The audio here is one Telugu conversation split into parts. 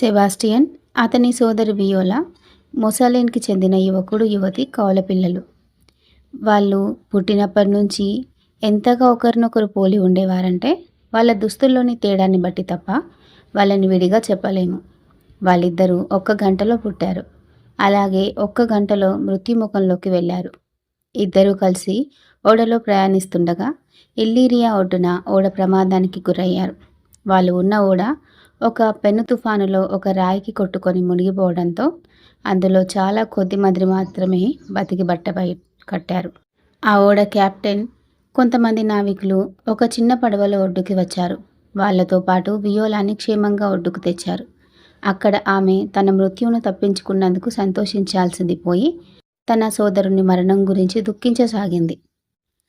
సెబాస్టియన్ అతని సోదరి వియోలా మొసాలిన్కి చెందిన యువకుడు యువతి కవల పిల్లలు. వాళ్ళు పుట్టినప్పటి నుంచి ఎంతగా ఒకరినొకరు పోలి ఉండేవారంటే వాళ్ళ దుస్తుల్లోని తేడాన్ని బట్టి తప్ప వాళ్ళని విడిగా చెప్పలేము. వాళ్ళిద్దరూ ఒక్క గంటలో పుట్టారు. అలాగే ఒక్క గంటలో మృత్యుముఖంలోకి వెళ్ళారు. ఇద్దరూ కలిసి ఓడలో ప్రయాణిస్తుండగా ఇల్లీరియా ఒడ్డున ఓడ ప్రమాదానికి గురయ్యారు. వాళ్ళు ఉన్న ఓడ ఒక పెను తుఫానులో ఒక రాయికి కొట్టుకొని మునిగిపోవడంతో అందులో చాలా కొద్ది మంది మాత్రమే బతికి బట్టపై కట్టారు. ఆ ఓడ కెప్టెన్ కొంతమంది నావికులు ఒక చిన్న పడవలో ఒడ్డుకి వచ్చారు. వాళ్ళతో పాటు వియోలాని క్షేమంగా ఒడ్డుకు తెచ్చారు. అక్కడ ఆమె తన మృత్యువును తప్పించుకున్నందుకు సంతోషించాల్సింది పోయి తన సోదరుని మరణం గురించి దుఃఖించసాగింది.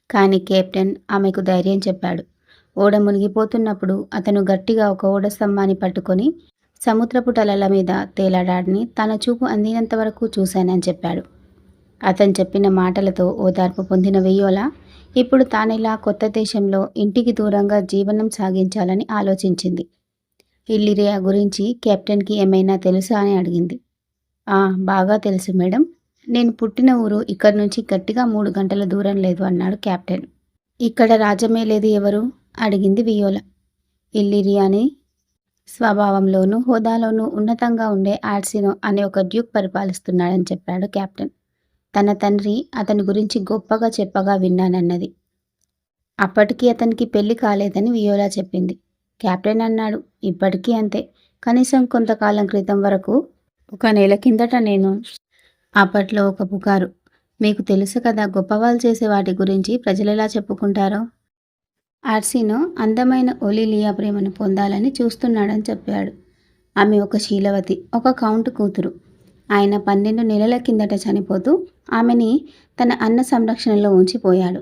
కానీ కెప్టెన్ ఆమెకు ధైర్యం చెప్పాడు. ఓడ మునిగిపోతున్నప్పుడు అతను గట్టిగా ఒక ఓడ స్తంభాన్ని పట్టుకొని సముద్రపు టలల మీద తేలాడాడిని తన చూపు అందినంత వరకు చూశానని చెప్పాడు. అతను చెప్పిన మాటలతో ఓదార్పు పొందిన వెయ్యోలా ఇప్పుడు తానిలా కొత్త దేశంలో ఇంటికి దూరంగా జీవనం సాగించాలని ఆలోచించింది. ఇల్లిరియా గురించి కెప్టెన్కి ఏమైనా తెలుసా అని అడిగింది. ఆ బాగా తెలుసు మేడం. నేను పుట్టిన ఊరు ఇక్కడి నుంచి గట్టిగా మూడు గంటల దూరం లేదు అన్నాడు కెప్టెన్. ఇక్కడ రాజమే లేదు ఎవరు? అడిగింది వియోల. ఇల్లిరియాని స్వభావంలోనూ హోదాలోనూ ఉన్నతంగా ఉండే ఆర్సినో అనే ఒక డ్యూక్ పరిపాలిస్తున్నాడని చెప్పాడు కెప్టెన్ తన తండ్రి అతని గురించి గొప్పగా చెప్పగా విన్నానన్నది. అప్పటికి అతనికి పెళ్ళి కాలేదని వియోలా చెప్పింది. కెప్టెన్ అన్నాడు ఇప్పటికీ అంతే. కనీసం కొంతకాలం క్రితం వరకు ఒక నెల కిందట నేను అప్పట్లో ఒక పుకారు. మీకు తెలుసు కదా గొప్పవాళ్ళు చేసే వాటి గురించి ప్రజలు ఎలా చెప్పుకుంటారో? ఆర్సినో అందమైన ఒలిలియా ప్రేమను పొందాలని చూస్తున్నాడని చెప్పాడు. ఆమె ఒక శీలవతి ఒక కౌంట్ కూతురు. ఆయన పన్నెండు నెలల కిందట చనిపోతూ ఆమెని తన అన్న సంరక్షణలో ఉంచిపోయాడు.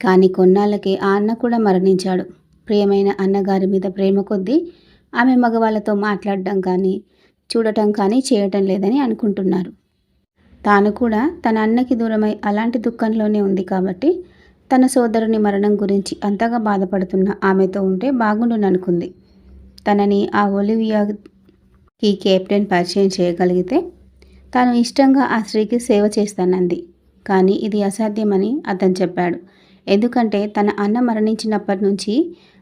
కానీ కొన్నాళ్ళకి ఆ అన్న కూడా మరణించాడు. ప్రియమైన అన్నగారి మీద ప్రేమ కొద్దీ ఆమె మగవాళ్ళతో మాట్లాడడం కానీ చూడటం కానీ చేయటం లేదని అనుకుంటున్నారు. తాను కూడా తన అన్నకి దూరమై అలాంటి దుఃఖంలోనే ఉంది కాబట్టి తన సోదరుని మరణం గురించి అంతగా బాధపడుతున్న ఆమెతో ఉంటే బాగుండుననుకుంది తనని ఆ ఒలివియాకి కెప్టెన్ పరిచయం చేయగలిగితే తాను ఇష్టంగా ఆ స్త్రీకి సేవ చేస్తానంది. కానీ ఇది అసాధ్యమని అతను చెప్పాడు. ఎందుకంటే తన అన్న మరణించినప్పటి నుంచి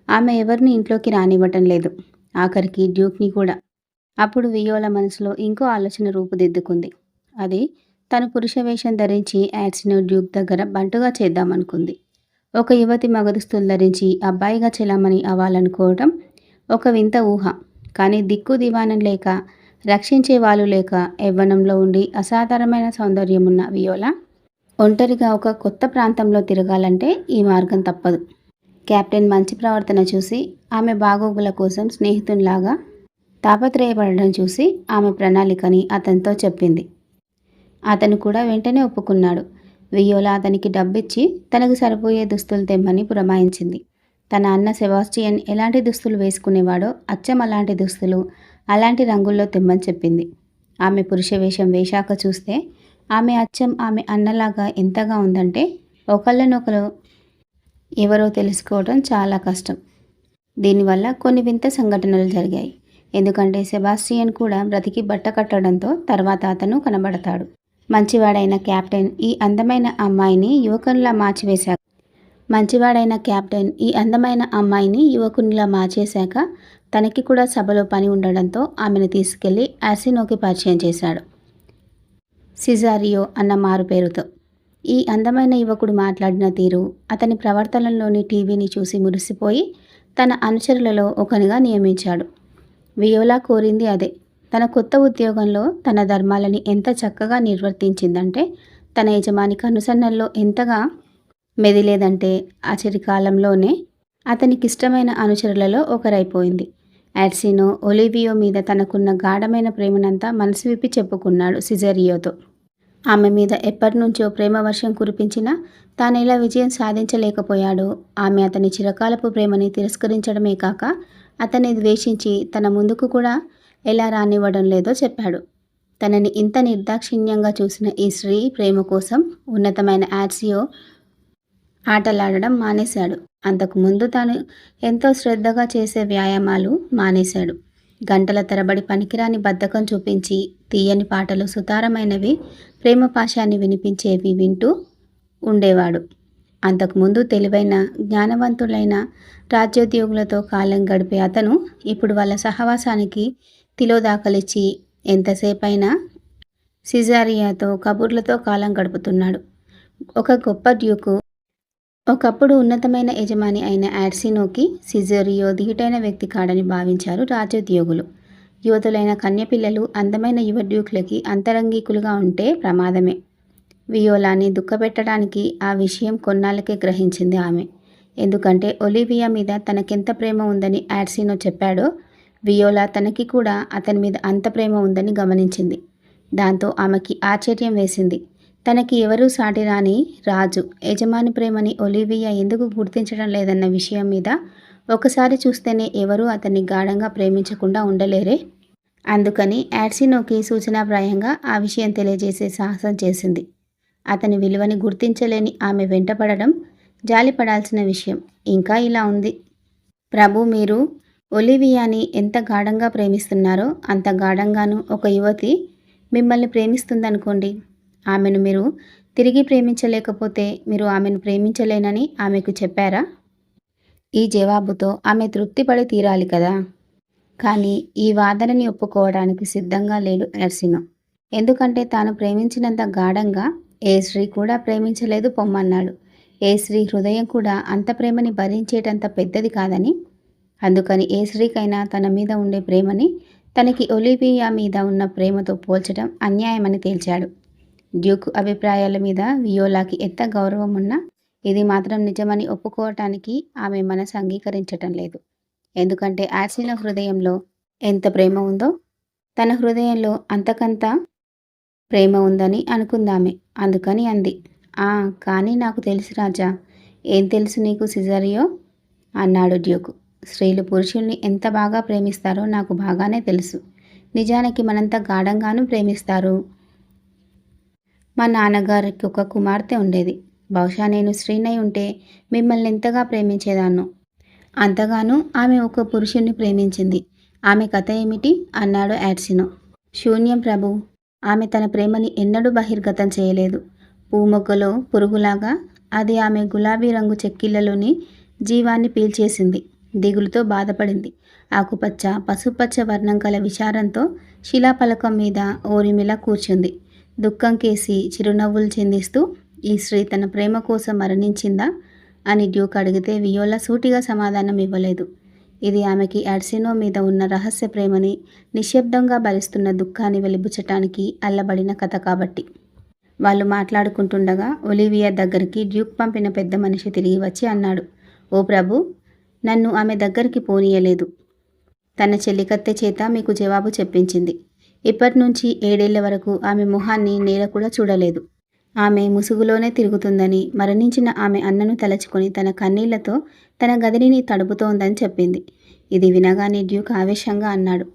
ఆమె ఎవరిని ఇంట్లోకి రానివ్వటం లేదు. ఆఖరికి డ్యూక్ని కూడా. అప్పుడు వియోల మనసులో ఇంకో ఆలోచన రూపుదిద్దుకుంది. అది తను పురుష వేషం ధరించి యాడ్స్ను డ్యూక్ దగ్గర బంటుగా చేద్దామనుకుంది. ఒక యువతి మగదుస్తులు ధరించి అబ్బాయిగా చెలామని అవ్వాలనుకోవటం ఒక వింత ఊహ. కానీ దిక్కు దివానం లేక రక్షించే వాళ్ళు లేక యవ్వనంలో ఉండి అసాధారణమైన సౌందర్యం ఉన్న వియోల ఒంటరిగా ఒక కొత్త ప్రాంతంలో తిరగాలంటే ఈ మార్గం తప్పదు. కెప్టెన్ మంచి ప్రవర్తన చూసి ఆమె బాగోగుల కోసం స్నేహితునిలాగా తాపత్రయపడడం చూసి ఆమె ప్రణాళికని అతనితో చెప్పింది. అతను కూడా వెంటనే ఒప్పుకున్నాడు. వియోలా అతనికి డబ్బిచ్చి తనకు సరిపోయే దుస్తులు తెమ్మని పురమాయించింది. తన అన్న సెబాస్టియన్ ఎలాంటి దుస్తులు వేసుకునేవాడో అచ్చం అలాంటి దుస్తులు అలాంటి రంగుల్లో తెమ్మని చెప్పింది. ఆమె పురుష వేషం వేశాక చూస్తే ఆమె అచ్చం ఆమె అన్నలాగా ఎంతగా ఉందంటే ఒకళ్ళనొకరు ఎవరో తెలుసుకోవడం చాలా కష్టం. దీనివల్ల కొన్ని వింత సంఘటనలు జరిగాయి. ఎందుకంటే సెబాస్టియన్ కూడా బ్రతికి బట్ట కట్టడంతో తర్వాత అతను కనబడతాడు. మంచివాడైన కెప్టెన్ ఈ అందమైన అమ్మాయిని యువకునిలా మార్చివేశాక మంచివాడైన కెప్టెన్ ఈ అందమైన అమ్మాయిని యువకునిలా మార్చేశాక తనకి కూడా సభలో పని ఉండడంతో ఆమెను తీసుకెళ్ళి అసినోకి పరిచయం చేశాడు. సిజారియో అన్న మారు పేరుతో. ఈ అందమైన యువకుడు మాట్లాడిన తీరు అతని ప్రవర్తనలోని టీవీని చూసి మురిసిపోయి తన అనుచరులలో ఒకనిగా నియమించాడు. వియోలా కోరింది అదే. తన కొత్త ఉద్యోగంలో తన ధర్మాలని ఎంత చక్కగా నిర్వర్తించిందంటే తన యజమానికి అనుసరణల్లో ఎంతగా మెదిలేదంటే ఆచరి కాలంలోనే అతనికి ఇష్టమైన అనుచరులలో ఒకరైపోయింది. యాడ్సినో ఒలివియో మీద తనకున్న గాఢమైన ప్రేమనంతా మనసు విప్పి చెప్పుకున్నాడు సిజరియోతో. ఆమె మీద ఎప్పటి నుంచో ప్రేమ వర్షం కురిపించినా తాను ఎలా విజయం సాధించలేకపోయాడో ఆమె అతని చిరకాలపు ప్రేమని తిరస్కరించడమే కాక అతన్ని ద్వేషించి తన ముందుకు కూడా ఎలా రానివ్వడం లేదో చెప్పాడు. తనని ఇంత నిర్దాక్షిణ్యంగా చూసిన ఈ స్త్రీ ప్రేమ కోసం ఉన్నతమైన యాడ్సియో ఆటలాడడం మానేశాడు. అంతకు ముందు తాను ఎంతో శ్రద్ధగా చేసే వ్యాయామాలు మానేశాడు. గంటల తరబడి పనికిరాని బద్ధకం చూపించి తీయని పాటలు సుతారమైనవి ప్రేమ పాశాన్ని వినిపించేవి వింటూ ఉండేవాడు. అంతకుముందు తెలివైన జ్ఞానవంతులైన రాజ్యోద్యోగులతో కాలం గడిపే అతను ఇప్పుడు వాళ్ళ సహవాసానికి తిలోదాకలిచ్చి ఎంతసేపైనా సిజారియాతో కబుర్లతో కాలం గడుపుతున్నాడు. ఒక గొప్ప డ్యూకు ఒకప్పుడు ఉన్నతమైన యజమాని అయిన యాడ్సినోకి సిజోరియో ధీటైన వ్యక్తి కాడని భావించారు రాజోద్యోగులు. యువతులైన కన్యపిల్లలు అందమైన యువ డ్యూక్లకి అంతరంగికులుగా ఉంటే ప్రమాదమే. వియోలాని దుఃఖపెట్టడానికి ఆ విషయం కొన్నాళ్ళకే గ్రహించింది ఆమె. ఎందుకంటే ఒలివియా మీద తనకెంత ప్రేమ ఉందని యాడ్సినో చెప్పాడో వియోలా తనకి కూడా అతని మీద అంత ప్రేమ ఉందని గమనించింది. దాంతో ఆమెకి ఆశ్చర్యం వేసింది. తనకి ఎవరూ సాటి రాని రాజు యజమాని ప్రేమని ఒలివియా ఎందుకు గుర్తించడం లేదన్న విషయం మీద ఒకసారి చూస్తేనే ఎవరూ అతన్ని గాఢంగా ప్రేమించకుండా ఉండలేరే? అందుకని యాడ్సినోకి సూచనాప్రాయంగా ఆ విషయం తెలియజేసే సాహసం చేసింది. అతని విలువని గుర్తించలేని ఆమె వెంటపడడం జాలిపడాల్సిన విషయం. ఇంకా ఇలా ఉంది. ప్రభు మీరు ఒలివియాని ఎంత గాఢంగా ప్రేమిస్తున్నారో అంత గాఢంగాను ఒక యువతి మిమ్మల్ని ప్రేమిస్తుందనుకోండి. ఆమెను మీరు తిరిగి ప్రేమించలేకపోతే మీరు ఆమెను ప్రేమించలేనని ఆమెకు చెప్పారా? ఈ జవాబుతో ఆమె తృప్తిపడి తీరాలి కదా. కానీ ఈ వాదనని ఒప్పుకోవడానికి సిద్ధంగా లేడు నర్సింహం. ఎందుకంటే తాను ప్రేమించినంత గాఢంగా ఏ శ్రీ కూడా ప్రేమించలేదు పొమ్మన్నాడు. ఏ శ్రీ హృదయం కూడా అంత ప్రేమని భరించేటంత పెద్దది కాదని అందుకని ఏ స్త్రీకైనా తన మీద ఉండే ప్రేమని తనకి ఒలివియా మీద ఉన్న ప్రేమతో పోల్చడం అన్యాయమని తేల్చాడు. డ్యూక్ అభిప్రాయాల మీద వియోలాకి ఎంత గౌరవం ఉన్నా ఇది మాత్రం నిజమని ఒప్పుకోవటానికి ఆమె మనసు అంగీకరించటం లేదు. ఎందుకంటే ఆర్సిన హృదయంలో ఎంత ప్రేమ ఉందో తన హృదయంలో అంతకంత ప్రేమ ఉందని అనుకుందామే. అందుకని అంది. ఆ కానీ నాకు తెలుసు రాజా. ఏం తెలుసు నీకు సిజరియో? అన్నాడు డ్యూక్. స్త్రీలు పురుషుల్ని ఎంత బాగా ప్రేమిస్తారో నాకు బాగానే తెలుసు. నిజానికి మనంత గాఢంగానూ ప్రేమిస్తారు. మా నాన్నగారికి ఒక కుమార్తె ఉండేది. బహుశా నేను స్త్రీనై ఉంటే మిమ్మల్ని ఎంతగా ప్రేమించేదాన్నో. అంతగానూ ఆమె ఒక పురుషుణ్ణి ప్రేమించింది. ఆమె కథ ఏమిటి? అన్నాడు యాడ్సినో. శూన్యం ప్రభు! ఆమె తన ప్రేమని ఎన్నడూ బహిర్గతం చేయలేదు. పూమొగ్గలో పురుగులాగా అది ఆమె గులాబీ రంగు చెక్కిళ్ళలోని జీవాన్ని పీల్చేసింది. దిగులుతో బాధపడింది. ఆకుపచ్చ పసుపచ్చ వర్ణం కల విచారంతో శిలాపలకం మీద ఓరిమిలా కూర్చుంది. దుఃఖం కేసి చిరునవ్వులు చిందిస్తూ ఈ స్త్రీ తన ప్రేమ కోసం మరణించిందా? అని డ్యూక్ అడిగితే వియోలా సూటిగా సమాధానం ఇవ్వలేదు. ఇది ఆమెకి యాడ్సినో మీద ఉన్న రహస్య ప్రేమని నిశ్శబ్దంగా భరిస్తున్న దుఃఖాన్ని వెలిబుచ్చటానికి అల్లబడిన కథ కాబట్టి. వాళ్ళు మాట్లాడుకుంటుండగా ఒలివియా దగ్గరికి డ్యూక్ పంపిన పెద్ద మనిషి తిరిగి వచ్చి అన్నాడు ఓ ప్రభు నన్ను ఆమె దగ్గరికి పోనీయలేదు. తన చెల్లికత్తె చేత మీకు జవాబు చెప్పించింది. ఇప్పటి నుంచి ఏడేళ్ళ వరకు ఆమె మొహాన్ని నేల కూడా చూడలేదు. ఆమె ముసుగులోనే తిరుగుతుందని మరణించిన ఆమె అన్నను తలచుకొని తన కన్నీళ్ళతో తన గదిని తడుపుతోందని చెప్పింది. ఇది వినగానే డ్యూక్ ఆవేశంగా అన్నాడు.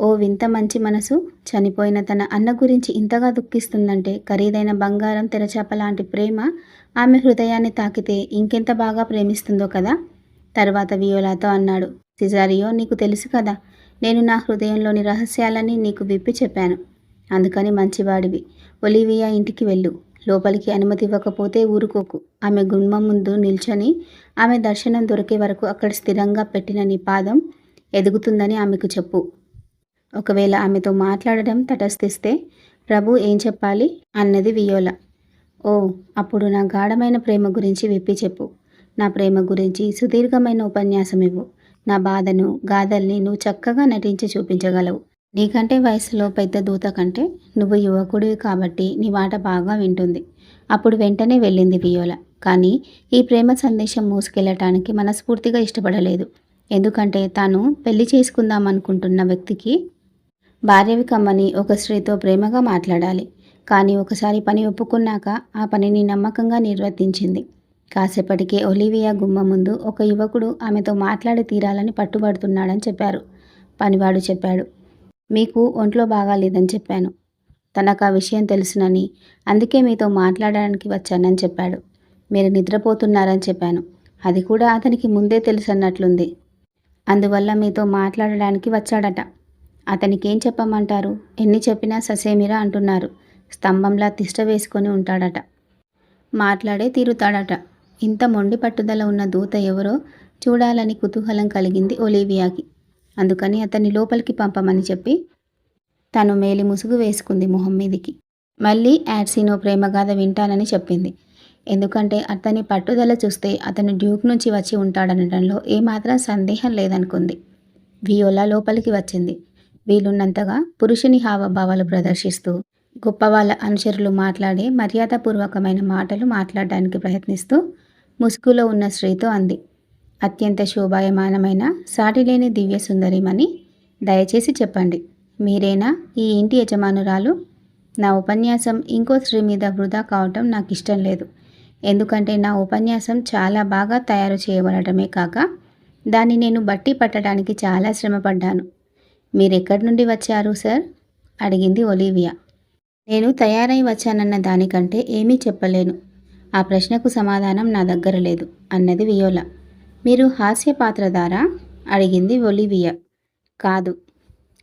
ఓ వింత మంచి మనసు చనిపోయిన తన అన్న గురించి ఇంతగా దుఃఖిస్తుందంటే ఖరీదైన బంగారం తెరచాప లాంటి ప్రేమ ఆమె హృదయాన్ని తాకితే ఇంకెంత బాగా ప్రేమిస్తుందో కదా. తర్వాత వియోలాతో అన్నాడు సిజారియో నీకు తెలుసు కదా నేను నా హృదయంలోని రహస్యాలని నీకు విప్పి చెప్పాను. అందుకని మంచివాడివి. ఒలివియా ఇంటికి వెళ్ళు. లోపలికి అనుమతి ఇవ్వకపోతే ఊరుకోకు. ఆమె గుణ్మం ముందు నిల్చొని ఆమె దర్శనం దొరికే వరకు అక్కడ స్థిరంగా పెట్టిన నీ పాదం ఎదుగుతుందని ఆమెకు చెప్పు. ఒకవేళ ఆమెతో మాట్లాడడం తటస్థిస్తే ప్రభు ఏం చెప్పాలి? అన్నది వియోల. ఓ అప్పుడు నా గాఢమైన ప్రేమ గురించి విప్పి చెప్పు. నా ప్రేమ గురించి సుదీర్ఘమైన ఉపన్యాసం ఇవ్వు నా బాధను గాథల్ని నువ్వు చక్కగా నటించి చూపించగలవు. నీకంటే వయసులో పెద్ద దూత కంటే నువ్వు యువకుడివి కాబట్టి నీ మాట బాగా వింటుంది. అప్పుడు వెంటనే వెళ్ళింది వియోల. కానీ ఈ ప్రేమ సందేశం మోసుకెళ్ళటానికి మనస్ఫూర్తిగా ఇష్టపడలేదు. ఎందుకంటే తాను పెళ్ళి చేసుకుందాం అనుకుంటున్న వ్యక్తికి భార్యవి కమ్మని ఒక స్త్రీతో ప్రేమగా మాట్లాడాలి. కానీ ఒకసారి పని ఒప్పుకున్నాక ఆ పనిని నమ్మకంగా నిర్వర్తించింది. కాసేపటికే ఒలివియా గుమ్మ ముందు ఒక యువకుడు ఆమెతో మాట్లాడి తీరాలని పట్టుబడుతున్నాడని చెప్పారు. పనివాడు చెప్పాడు మీకు ఒంట్లో బాగాలేదని చెప్పాను. తనకు ఆ విషయం తెలుసునని అందుకే మీతో మాట్లాడడానికి వచ్చానని చెప్పాడు. మీరు నిద్రపోతున్నారని చెప్పాను. అది కూడా అతనికి ముందే తెలుసు అన్నట్లుంది అందువల్ల మీతో మాట్లాడడానికి వచ్చాడట. అతనికేం చెప్పమంటారు? ఎన్ని చెప్పినా ససేమిరా అంటున్నారు. స్తంభంలా తిష్ట వేసుకొని ఉంటాడట. మాట్లాడే తీరుతాడట. ఇంత మొండి పట్టుదల ఉన్న దూత ఎవరో చూడాలని కుతూహలం కలిగింది ఒలీవియాకి. అందుకని అతన్ని లోపలికి పంపమని చెప్పి తను మేలి ముసుగు వేసుకుంది మొహం మీదికి. మళ్ళీ యాడ్సినో ప్రేమగాథ వింటానని చెప్పింది. ఎందుకంటే అతని పట్టుదల చూస్తే అతను డ్యూక్ నుంచి వచ్చి ఉంటాడనడంలో ఏమాత్రం సందేహం లేదనుకుంది. వియోలా లోపలికి వచ్చింది. వీలున్నంతగా పురుషుని హావభావాలు ప్రదర్శిస్తూ గొప్పవాళ్ళ అనుచరులు మాట్లాడే మర్యాదపూర్వకమైన మాటలు మాట్లాడడానికి ప్రయత్నిస్తూ ముసుగులో ఉన్న స్త్రీతో అంది. అత్యంత శోభాయమానమైన సాటిలేని దివ్య సుందరిమని దయచేసి చెప్పండి మీరేనా ఈ ఇంటి యజమానురాలు? నా ఉపన్యాసం ఇంకో స్త్రీ మీద వృధా కావటం నాకు ఇష్టం లేదు. ఎందుకంటే నా ఉపన్యాసం చాలా బాగా తయారు చేయబడటమే కాక దాన్ని నేను బట్టి పట్టడానికి చాలా శ్రమపడ్డాను. మీరెక్కడి నుండి వచ్చారు సార్? అడిగింది ఒలీవియా. నేను తయారై వచ్చానన్న దానికంటే ఏమీ చెప్పలేను. ఆ ప్రశ్నకు సమాధానం నా దగ్గర లేదు అన్నది వియోల. మీరు హాస్య పాత్రధారా? అడిగింది ఒలివియా. కాదు.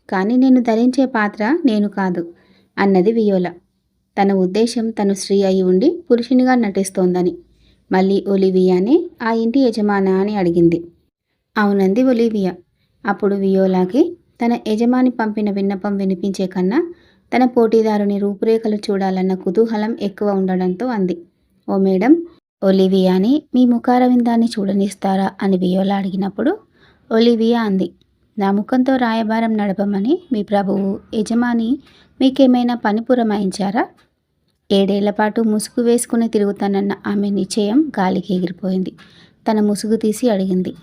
కానీ నేను ధరించే పాత్ర నేను కాదు అన్నది వియోల. తన ఉద్దేశం తను స్త్రీ అయి ఉండి పురుషునిగా నటిస్తోందని. మళ్ళీ ఒలివియానే ఆ ఇంటి యజమాన అని అడిగింది. అవునంది ఒలివియా. అప్పుడు వియోలాకి తన యజమాని పంపిన విన్నపం వినిపించే కన్నా తన పోటీదారుని రూపురేఖలు చూడాలన్న కుతూహలం ఎక్కువ ఉండడంతో అంది. ఓ మేడం ఒలివియాని మీ ముఖారవిందాన్ని చూడనిస్తారా అని వియోలా అడిగినప్పుడు ఒలివియా అంది నా ముఖంతో రాయబారం నడపమని మీ ప్రభువు యజమాని మీకేమైనా పని పురమాయించారా? ఏడేళ్ళ పాటు ముసుగు వేసుకుని తిరుగుతానన్న ఆమె నిశ్చయం గాలికి ఎగిరిపోయింది. తన ముసుగు తీసి అడిగింది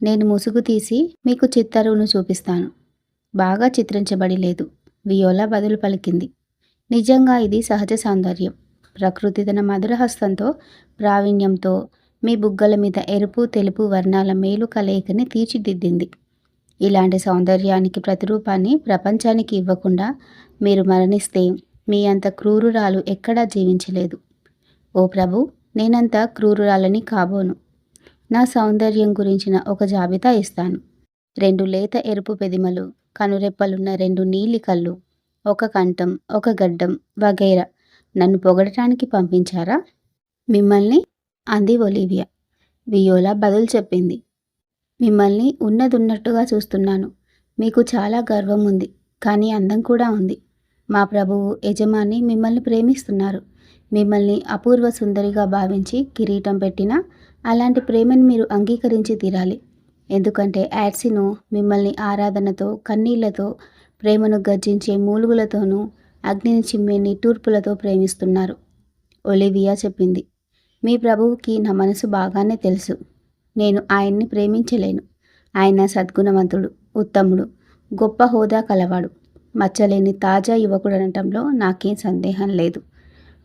నేను ముసుగు తీసి మీకు చిత్తరువును చూపిస్తాను. బాగా చిత్రించబడి లేదు వియోలా బదులు పలికింది నిజంగా ఇది సహజ సౌందర్యం. ప్రకృతి తన మధురహస్తంతో ప్రావీణ్యంతో మీ బుగ్గల మీద ఎరుపు తెలుపు వర్ణాల మేలు కలయికని తీర్చిదిద్దింది. ఇలాంటి సౌందర్యానికి ప్రతిరూపాన్ని ప్రపంచానికి ఇవ్వకుండా మీరు మరణిస్తే మీ అంత క్రూరురాలు ఎక్కడా జీవించలేదు. ఓ ప్రభు నేనంత క్రూరురాలని కాబోను. నా సౌందర్యం గురించిన ఒక జాబితా ఇస్తాను. రెండు లేత ఎరుపు పెదిమలు కనురెప్పలున్న రెండు నీలి కళ్ళు ఒక కంఠం ఒక గడ్డం వగైరా. నన్ను పొగడటానికి పంపించారా? మిమ్మల్ని అంది ఒలీవియా. వియోలా బదులు చెప్పింది. మిమ్మల్ని ఉన్నదున్నట్టుగా చూస్తున్నాను. మీకు చాలా గర్వం ఉంది కానీ అందం కూడా ఉంది. మా ప్రభువు యజమాని మిమ్మల్ని ప్రేమిస్తున్నారు. మిమ్మల్ని అపూర్వ సుందరిగా భావించి కిరీటం పెట్టినా అలాంటి ప్రేమను మీరు అంగీకరించి తీరాలి. ఎందుకంటే యాడ్సిను మిమ్మల్ని ఆరాధనతో కన్నీళ్ళతో ప్రేమను గర్జించే మూలుగులతోనూ అగ్నిని చిమ్మేని తూర్పులతో ప్రేమిస్తున్నారు. ఒలివియా చెప్పింది. మీ ప్రభువుకి నా మనసు బాగానే తెలుసు. నేను ఆయన్ని ప్రేమించలేను. ఆయన సద్గుణవంతుడు ఉత్తముడు గొప్ప హోదా కలవాడు. మచ్చలేని తాజా యువకుడు అనటంలో నాకేం సందేహం లేదు.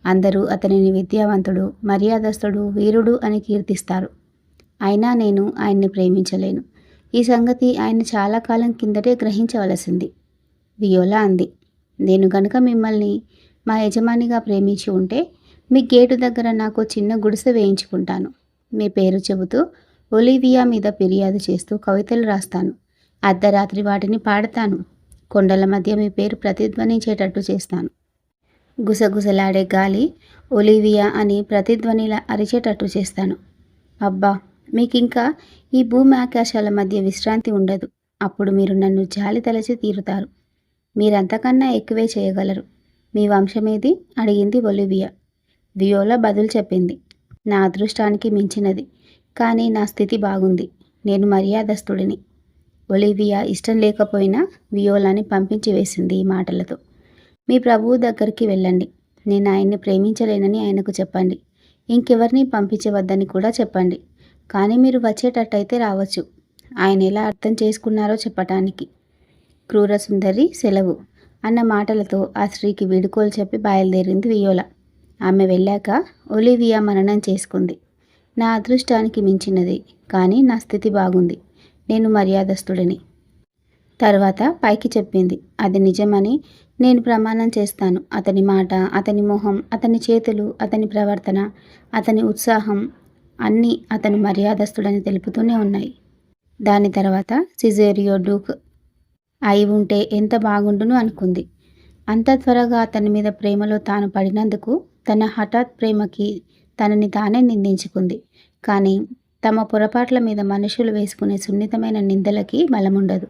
అందరూ అతనిని విద్యావంతుడు మర్యాదస్తుడు వీరుడు అని కీర్తిస్తారు. అయినా నేను ఆయన్ని ప్రేమించలేను. ఈ సంగతి ఆయన చాలా కాలం కిందటే గ్రహించవలసింది. వియోలా అంది. నేను గనుక మిమ్మల్ని మా యజమానిగా ప్రేమించి ఉంటే మీ గేటు దగ్గర నాకు చిన్న గుడిసె వేయించుకుంటాను. మీ పేరు చెబుతూ ఒలివియా మీద ఫిర్యాదు చేస్తూ కవితలు రాస్తాను. అర్ధరాత్రి వాటిని పాడతాను. కొండల మధ్య మీ పేరు ప్రతిధ్వనించేటట్టు చేస్తాను. గుసగుసలాడే గాలి ఒలివియా అని ప్రతిధ్వనిలా అరిచేటట్టు చేస్తాను. అబ్బా! మీకింకా ఈ భూమి ఆకాశాల మధ్య విశ్రాంతి ఉండదు. అప్పుడు మీరు నన్ను జాలి తలచి తీరుతారు. మీరంతకన్నా ఎక్కువే చేయగలరు. మీ వంశమేది? అడిగింది ఒలివియా. వియోలా బదులు చెప్పింది. నా అదృష్టానికి మించినది. కానీ నా స్థితి బాగుంది. నేను మర్యాదస్తుడిని. ఒలివియా ఇష్టం లేకపోయినా వియోలాని పంపించి వేసింది ఈ మాటలతో. మీ ప్రభువు దగ్గరికి వెళ్ళండి. నేను ఆయన్ని ప్రేమించలేనని ఆయనకు చెప్పండి. ఇంకెవరిని పంపించవద్దని కూడా చెప్పండి. కానీ మీరు వచ్చేటట్టయితే రావచ్చు. ఆయన ఎలా అర్థం చేసుకున్నారో చెప్పటానికి. క్రూరసుందరి సెలవు అన్న మాటలతో ఆ స్త్రీకి వీడుకోలు చెప్పి బయలుదేరింది వియోల. ఆమె వెళ్ళాక ఒలివియా మననం చేసుకుంది. నా అదృష్టానికి మించినది కానీ నా స్థితి బాగుంది. నేను మర్యాదస్తుడిని. తర్వాత పైకి చెప్పింది అది నిజమని నేను ప్రమాణం చేస్తాను. అతని మాట అతని మొహం అతని చేతులు అతని ప్రవర్తన అతని ఉత్సాహం అన్నీ అతను మర్యాదస్తుడని తెలుపుతూనే ఉన్నాయి. దాని తర్వాత సిజేరియో డూక్ అయి ఉంటే ఎంత బాగుండును అనుకుంది. అంత త్వరగా అతని మీద ప్రేమలో తాను పడినందుకు తన హఠాత్ ప్రేమకి తనని తానే నిందించుకుంది. కానీ తమ పొరపాట్ల మీద మనుషులు వేసుకునే సున్నితమైన నిందలకి బలముండదు.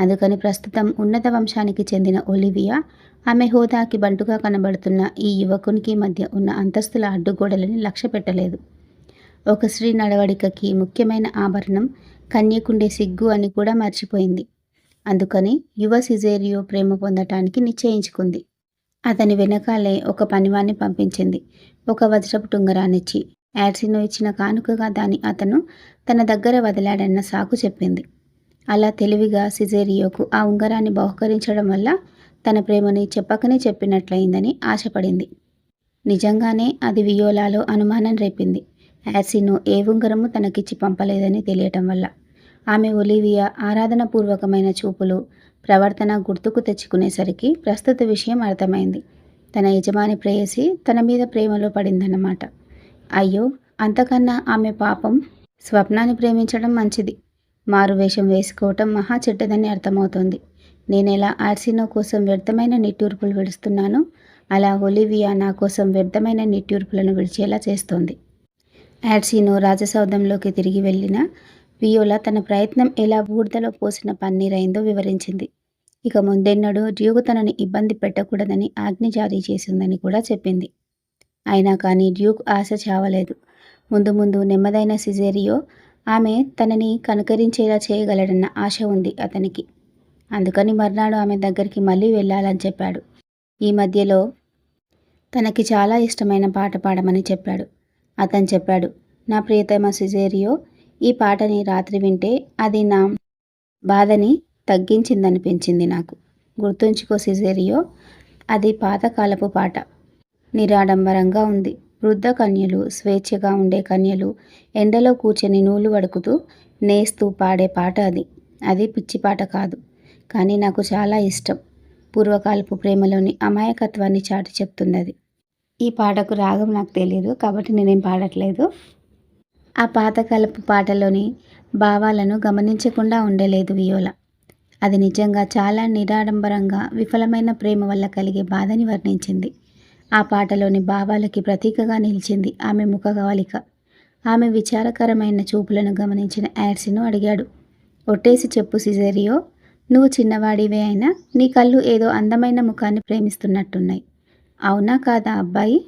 అందుకని ప్రస్తుతం ఉన్నత వంశానికి చెందిన ఒలివియా ఆమె హోదాకి బంటుగా కనబడుతున్న ఈ యువకునికి మధ్య ఉన్న అంతస్తుల అడ్డుగోడలని లక్ష్య పెట్టలేదు. ఒక స్త్రీ నడవడికకి ముఖ్యమైన ఆభరణం కన్యకుండే సిగ్గు అని కూడా మర్చిపోయింది. అందుకని యువ సిజేరియో ప్రేమ పొందటానికి నిశ్చయించుకుంది. అతని వెనకాలే ఒక పనివాణ్ణి పంపించింది. ఒక వజ్రపు టుంగరానిచ్చి యాడ్సినో ఇచ్చిన కానుకగా దాని అతను తన దగ్గర వదిలాడన్న సాకు చెప్పింది. అలా తెలివిగా సిజేరియోకు ఆ ఉంగరాన్ని బహుకరించడం వల్ల తన ప్రేమని చెప్పకనే చెప్పినట్లయిందని ఆశపడింది. నిజంగానే అది వియోలాలో అనుమానం రేపింది. యాసినో ఏ ఉంగరము తనకిచ్చి పంపలేదని తెలియటం వల్ల. ఆమె ఒలివియా ఆరాధనపూర్వకమైన చూపులు ప్రవర్తన గుర్తుకు తెచ్చుకునేసరికి ప్రస్తుత విషయం అర్థమైంది. తన యజమాని ప్రేయసి తన మీద ప్రేమలో పడిందన్నమాట. అయ్యో అంతకన్నా ఆమె పాపం స్వప్నాన్ని ప్రేమించడం మంచిది. మారు వేషం వేసుకోవటం మహా చెడ్డదని అర్థమవుతోంది. నేను ఎలా ఆర్సినో కోసం వ్యర్థమైన నిట్టూర్పులు విడుస్తున్నానో అలా ఒలివియా నా కోసం వ్యర్థమైన నిట్టూర్పులను విడిచేలా చేస్తోంది. యాడ్సినో రాజసౌధంలోకి తిరిగి వెళ్ళిన వియోలా తన ప్రయత్నం ఎలా బూడిదలో పోసిన పన్నీరైందో వివరించింది. ఇక ముందెన్నడూ డ్యూగు తనని ఇబ్బంది పెట్టకూడదని ఆజ్ఞ జారీ చేసిందని కూడా చెప్పింది. అయినా కానీ డ్యూక్ ఆశ చావలేదు. ముందు ముందు నెమ్మదైన సిజేరియో ఆమె తనని కనుకరించేలా చేయగలడన్న ఆశ ఉంది అతనికి. అందుకని మర్నాడు ఆమె దగ్గరికి మళ్ళీ వెళ్ళాలని చెప్పాడు. ఈ మధ్యలో తనకి చాలా ఇష్టమైన పాట పాడమని చెప్పాడు. అతను చెప్పాడు నా ప్రియతమ సిజేరియో ఈ పాటని రాత్రి వింటే అది నా బాధని తగ్గించిందనిపించింది నాకు. గుర్తుంచుకో సిజేరియో అది పాతకాలపు పాట. నిరాడంబరంగా ఉంది. వృద్ధ కన్యలు స్వేచ్ఛగా ఉండే కన్యలు ఎండలో కూర్చొని నూలు వడుకుతూ నేస్తూ పాడే పాట అది. అది పిచ్చి పాట కాదు కానీ నాకు చాలా ఇష్టం. పూర్వకాలపు ప్రేమలోని అమాయకత్వాన్ని చాటి చెప్తున్నది. ఈ పాటకు రాగం నాకు తెలియదు కాబట్టి నేనేం పాడట్లేదు. ఆ పాతకాలపు పాటలోని భావాలను గమనించకుండా ఉండలేదు వియోల. అది నిజంగా చాలా నిరాడంబరంగా విఫలమైన ప్రేమ వల్ల కలిగే బాధని వర్ణించింది. ఆ పాటలోని భావాలకి ప్రతీకగా నిలిచింది ఆమె ముఖగవలిక ఆమె విచారకరమైన చూపులను గమనించిన యాడ్సిను అడిగాడు. ఒట్టేసి చెప్పు సిజేరియో నువ్వు చిన్నవాడివే అయినా నీ కళ్ళు ఏదో అందమైన ముఖాన్ని ప్రేమిస్తున్నట్టున్నాయి. అవునా కాదా అబ్బాయి?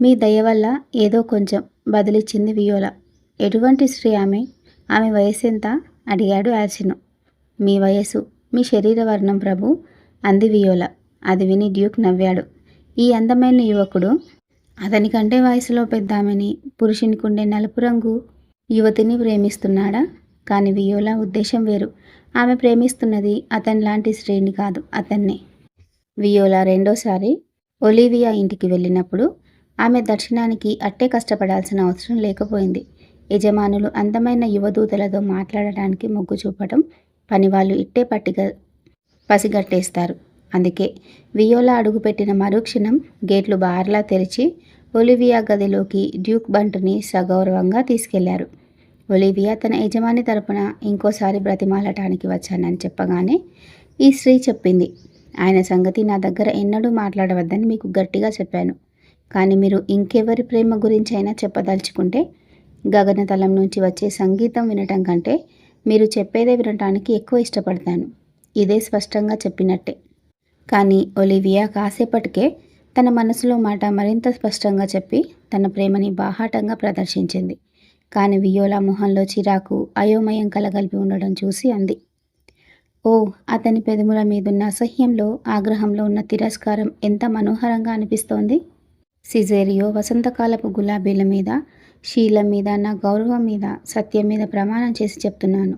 మీ దయ వల్ల ఏదో కొంచెం బదిలిచ్చింది వియోల. ఎటువంటి స్త్రీ ఆమె? ఆమె వయసు ఎంత అడిగాడు యాసిను మీ వయసు మీ శరీర వర్ణం ప్రభు అంది వియోల. అది విని డ్యూక్ నవ్వాడు. ఈ అందమైన యువకుడు అతనికంటే వయసులో పెద్దామని పురుషునికుండే నలుపు రంగు యువతిని ప్రేమిస్తున్నాడా? కానీ వియోలా ఉద్దేశం వేరు. ఆమె ప్రేమిస్తున్నది అతని లాంటి స్త్రీని కాదు అతన్నే. వియోలా రెండోసారి ఒలివియా ఇంటికి వెళ్ళినప్పుడు ఆమె దర్శనానికి అట్టే కష్టపడాల్సిన అవసరం లేకపోయింది. యజమానులు అందమైన యువదూతలతో మాట్లాడటానికి మొగ్గు చూపటం పనివాళ్ళు ఇట్టే పట్టిక పసిగట్టేస్తారు. అందుకే వియోలా అడుగుపెట్టిన మరుక్షణం గేట్లు బార్లా తెరిచి ఒలివియా గదిలోకి డ్యూక్ బంటుని సగౌరవంగా తీసుకెళ్ళారు. ఒలివియా తన యజమాని తరపున ఇంకోసారి బ్రతిమాలటానికి వచ్చానని చెప్పగానే ఈ స్త్రీ చెప్పింది. ఆయన సంగతి నా దగ్గర ఎన్నడూ మాట్లాడవద్దని మీకు గట్టిగా చెప్పాను. కానీ మీరు ఇంకెవరి ప్రేమ గురించి అయినా చెప్పదలుచుకుంటే గగనతలం నుంచి వచ్చే సంగీతం వినటం కంటే మీరు చెప్పేదే వినటానికి ఎక్కువ ఇష్టపడతాను. ఇదే స్పష్టంగా చెప్పినట్టే. కానీ ఒలివియా కాసేపటికే తన మనసులో మాట మరింత స్పష్టంగా చెప్పి తన ప్రేమని బాహాటంగా ప్రదర్శించింది. కానీ వియోలా మొహంలో చిరాకు అయోమయం కలగలిపి ఉండడం చూసి అంది. ఓ అతని పెదముల మీదున్న అసహ్యంలో ఆగ్రహంలో ఉన్న తిరస్కారం ఎంత మనోహరంగా అనిపిస్తోంది. సిజేరియో వసంతకాలపు గులాబీల మీద శీలం మీద నా గౌరవం మీద సత్యం మీద ప్రమాణం చేసి చెప్తున్నాను.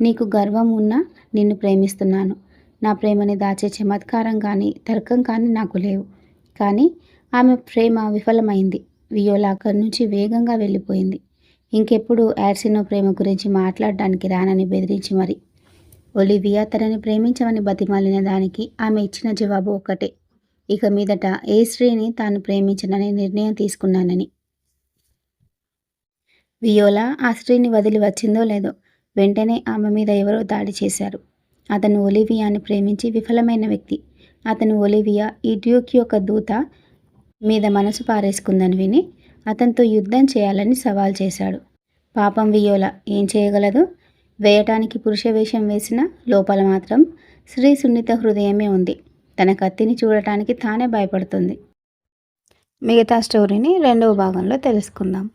నీకు గర్వం ఉన్నా నిన్ను ప్రేమిస్తున్నాను. నా ప్రేమని దాచే చమత్కారం కానీ తర్కం కానీ నాకు లేవు. కానీ ఆమె ప్రేమ విఫలమైంది. వియోలా అక్కడి నుంచి వేగంగా వెళ్ళిపోయింది. ఇంకెప్పుడు యాడ్సినో ప్రేమ గురించి మాట్లాడడానికి రానని బెదిరించి మరి. ఒలివియా తనని ప్రేమించమని బతిమాలిన దానికి ఆమె ఇచ్చిన జవాబు ఒక్కటే. ఇక మీదట ఏ స్త్రీని తాను ప్రేమించనని నిర్ణయం తీసుకున్నానని. వియోలా ఆ స్త్రీని వదిలి వచ్చిందో లేదో వెంటనే ఆమె మీద ఎవరో దాడి చేశారు. అతను ఒలివియాని ప్రేమించి విఫలమైన వ్యక్తి. అతను ఒలివియా ఈ డ్యూక్ యొక్క దూత మీద మనసు పారేసుకుందని విని అతనితో యుద్ధం చేయాలని సవాల్ చేశాడు. పాపం వియోలా ఏం చేయగలదు? వేయటానికి పురుష వేషం వేసిన లోపల మాత్రం స్త్రీ సున్నిత హృదయమే ఉంది. తన కత్తిని చూడటానికి తానే భయపడుతుంది. మిగతా స్టోరీని రెండవ భాగంలో తెలుసుకుందాం.